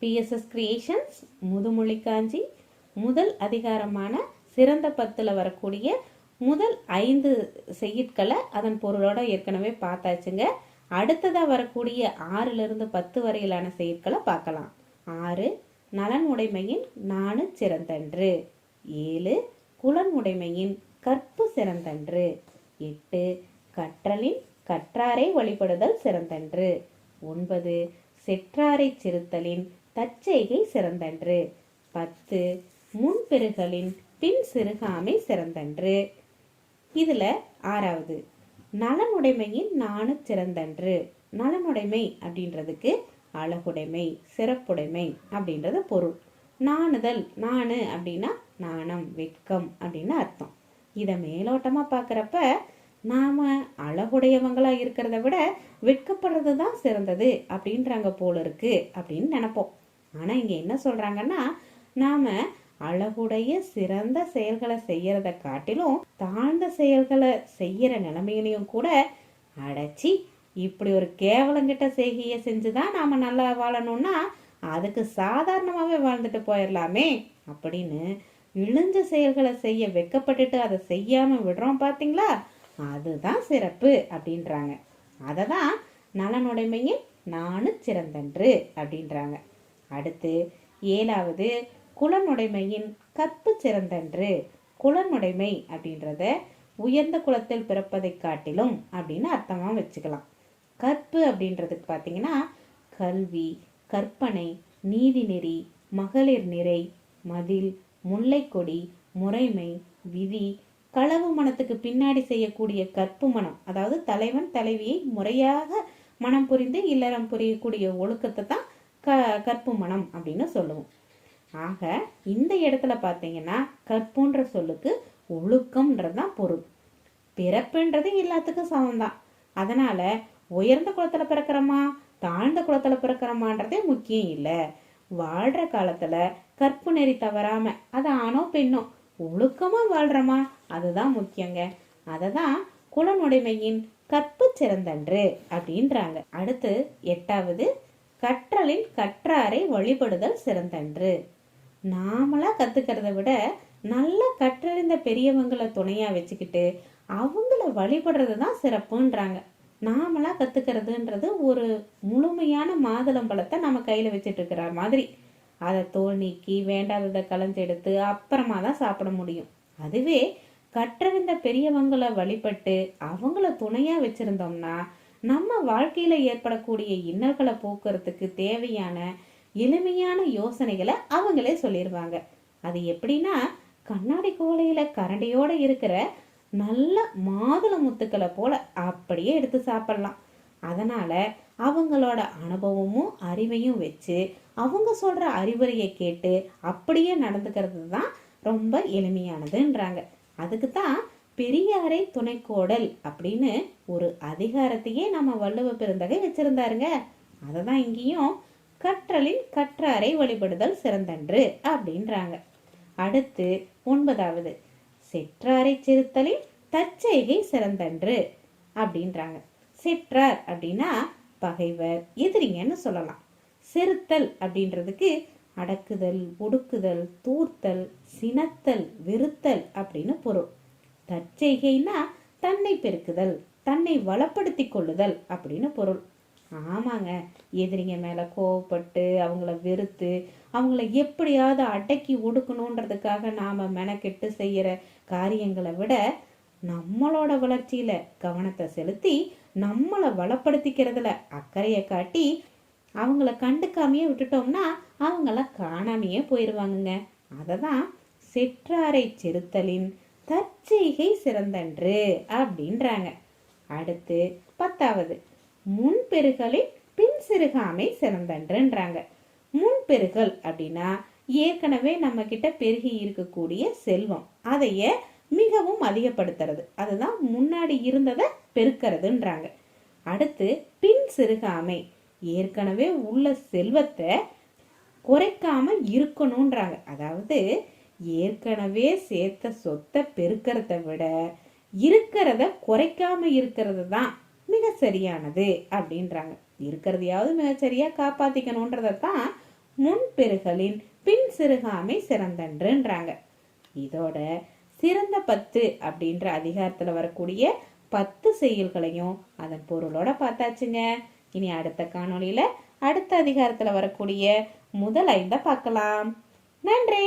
BSS creations முதுமொழி காஞ்சி முதல் அதிகாரமான சிறந்த பத்தில் வரக்கூடிய முதல் ஐந்து செய்யுட்களை அதன் பொருளோட ஏற்கனவே பார்த்தாச்சுங்க. அடுத்ததாக வரக்கூடிய ஆறிலிருந்து பத்து வரையிலான செய்யுட்களை பார்க்கலாம். ஆறு நலன் உடைமையின் நானு சிறந்தன்று. ஏழு குலன் உடைமையின் கற்பு சிறந்தன்று. எட்டு கற்றலின் கற்றாரை வழிபடுதல் சிறந்தன்று. ஒன்பது செற்றாரை சிறுத்தலின் தற்செய்கை சிறந்தன்று. பத்து முன்பெருகலின் பின் சிறுகாமை சிறந்தன்று. இதுல ஆறாவது நலனுடைமையின் நானு சிறந்தன்று. நலனுடைமை அப்படின்றதுக்கு அழகுடைமை சிறப்புடைமை அப்படின்றது பொருள். நாணுதல் நாணு அப்படின்னா நாணம் வெட்கம் அப்படின்னு அர்த்தம். இதை மேலோட்டமா பார்க்குறப்ப நாம அழகுடையவங்களா இருக்கிறத விட வெட்கப்படுறது தான் சிறந்தது அப்படின்றாங்க போல இருக்கு அப்படின்னு நினைப்போம். ஆனா இங்க என்ன சொல்றாங்கன்னா நாம அழகுடைய சிறந்த செயல்களை செய்யறத காட்டிலும் தாழ்ந்த செயல்களை செய்யற நிலைமையிலையும் கூட அடைச்சி இப்படி ஒரு கேவலங்கிட்ட செய்கையை செஞ்சுதான் நாம நல்லா வாழணும்னா அதுக்கு சாதாரணமாகவே வாழ்ந்துட்டு போயிடலாமே அப்படின்னு இழிஞ்ச செயல்களை செய்ய வெக்கப்பட்டுட்டு அதை செய்யாம விடுறோம் பார்த்தீங்களா அதுதான் சிறப்பு அப்படின்றாங்க. அதை தான் நலனுடைமையின் நானும் சிறந்தன்று அப்படின்றாங்க. அடுத்து ஏழாவது குலனுடைமையின் கற்பு சிறந்தன்று. குலனுடைமை அப்படின்றத உயர்ந்த குலத்தில் பிறப்பதை காட்டிலும் அப்படின்னு அர்த்தமாக வச்சுக்கலாம். கற்பு அப்படின்றதுக்கு பார்த்தீங்கன்னா கல்வி கற்பனை நீதிநெறி மகளிர் நிறை மதில் முல்லைக்கொடி முறைமை விதி களவு மனத்துக்கு பின்னாடி செய்யக்கூடிய கற்பு மனம். அதாவது தலைவன் தலைவியை முறையாக மனம் புரிந்து இல்லறம் புரியக்கூடிய ஒழுக்கத்தை தான் க கற்பு மனம் அப்படின்னு சொல்லுவோம். ஆக இந்த இடத்துல பார்த்தீங்கன்னா கற்புன்ற சொல்லுக்கு ஒழுக்கம்ன்றது தான் பொருள். பிறப்புன்றது எல்லாத்துக்கும் சமம்தான். அதனால உயர்ந்த குளத்தில் பிறக்கிறோமா தாழ்ந்த குளத்தில் பிறக்கிறோமான்றதே முக்கியம் இல்லை. வாழ்ற காலத்துல கற்பு நெறி தவறாம அது ஆணோ பெண்ணோ ஒழுக்கமா வாழ்கிறோமா அதுதான் முக்கியங்க. அததான் குலனுடைமையின் கற்பு சிறந்தன்று அப்படின்றாங்க. அடுத்து எட்டாவது கற்றலின் கற்றாரை வழிபடுதல் சிறந்தன்று. நாமளா கத்துக்கிறத விட நல்லா கற்றறிந்த பெரியவங்களை துணையா வச்சுக்கிட்டு அவங்கள வழிபடுறது தான் சிறப்புன்றாங்க. நாமளா கத்துக்கிறதுன்றது ஒரு முழுமையான மாதுளம்பழத்தை நம்ம கையில வச்சுட்டு இருக்கிற மாதிரி. அதை தோல் நீக்கி வேண்டாததை களைஞ்செடுத்து அப்புறமா தான் சாப்பிட முடியும். அதுவே கற்றறிந்த பெரியவங்களை வழிபட்டு அவங்கள துணையா வச்சிருந்தோம்னா நம்ம வாழ்க்கையில ஏற்படக்கூடிய இன்னல்களை போக்குறதுக்கு தேவையான எளிமையான யோசனைகளை அவங்களே சொல்லிடுவாங்க அது எப்படின்னா கண்ணாடி கோலையில கரண்டியோட இருக்கிற நல்ல மாதுள முத்துக்களை போல அப்படியே எடுத்து சாப்பிடலாம். அதனால அவங்களோட அனுபவமும் அறிவையும் வச்சு அவங்க சொல்ற அறிவுரையை கேட்டு அப்படியே நடந்துக்கிறது தான் ரொம்ப எளிமையானதுன்றாங்க. அதுக்கு தான் பெரியாரை துணைக்கோடல் அப்படின்னு ஒரு அதிகாரத்தையே நம்ம வள்ளுவ பெருந்தகை வச்சிருந்தாருங்க. அதை தான் இங்கேயும் கற்றலின் கற்றாரை வழிபடுதல் சிறந்தன்று அப்படின்றாங்க. அடுத்து ஒன்பதாவது செற்றாரை சிறுத்தலின் தற்செய்கை சிறந்தன்று அப்படின்றாங்க. செற்றார் அப்படின்னா பகைவர் எதிரிங்கன்னு சொல்லலாம். செருத்தல் அப்படின்றதுக்கு அடக்குதல் ஒடுக்குதல் தூர்த்தல் சினத்தல் வெறுத்தல் அப்படின்னு பொருள். தற்செய்கைனா தன்னை பெருக்குதல் தன்னை வளப்படுத்தி கொள்ளுதல் அப்படின்னு பொருள். ஆமாங்க. எதிரிங்க மேலே கோவப்பட்டு அவங்கள வெறுத்து அவங்கள எப்படியாவது அடக்கி ஒடுக்கணுன்றதுக்காக நாம் மெனக்கெட்டு செய்கிற காரியங்களை விட நம்மளோட வளர்ச்சியில் கவனத்தை செலுத்தி நம்மளை வளப்படுத்திக்கிறதுல அக்கறையை காட்டி அவங்கள கண்டுக்காமையே விட்டுட்டோம்னா அவங்கள காணாமையே போயிடுவாங்கங்க அதை தான் செற்றாரை செலுத்தலின் தற்செய்கை சிறந்தன்று அப்படின்றாங்க. அடுத்து பத்தாவது முன்பெருகலின் பின் சிறுகாமை சிறந்தன்றுன்றாங்க. முன்பெருகல் அப்படின்னா ஏற்கனவே நம்ம கிட்ட பெருகி இருக்கக்கூடிய செல்வம். அதைய மிகவும் அதிகப்படுத்துறது. அதுதான் முன்னாடி இருந்ததை பெருக்கிறதுன்றாங்க. அடுத்து பின் சிறுகாமை ஏற்கனவே உள்ள செல்வத்தை குறைக்காம இருக்கணும்ன்றாங்க அதாவது ஏற்கனவே சேர்த்த சொத்தை பெருக்கிறத விட இருக்கிறத குறைக்காம இருக்கிறது தான் மிக சரியானது அப்படின்றாங்க. இருக்கிறதையாவது மிக சரியா காப்பாத்திக்கணும்ன்றத தான் பெருகலின் பின் சிறுகாமை சிறந்தன்றுன்றாங்க. இதோட சிறந்த பத்து அப்படின்ற அதிகாரத்துல வரக்கூடிய பத்து செய்யுள்களையும் அதன் பொருளோட பார்த்தாச்சுங்க. இனி அடுத்த காணொளியில அடுத்த அதிகாரத்துல வரக்கூடிய முதல் ஐந்த பார்க்கலாம். நன்றி!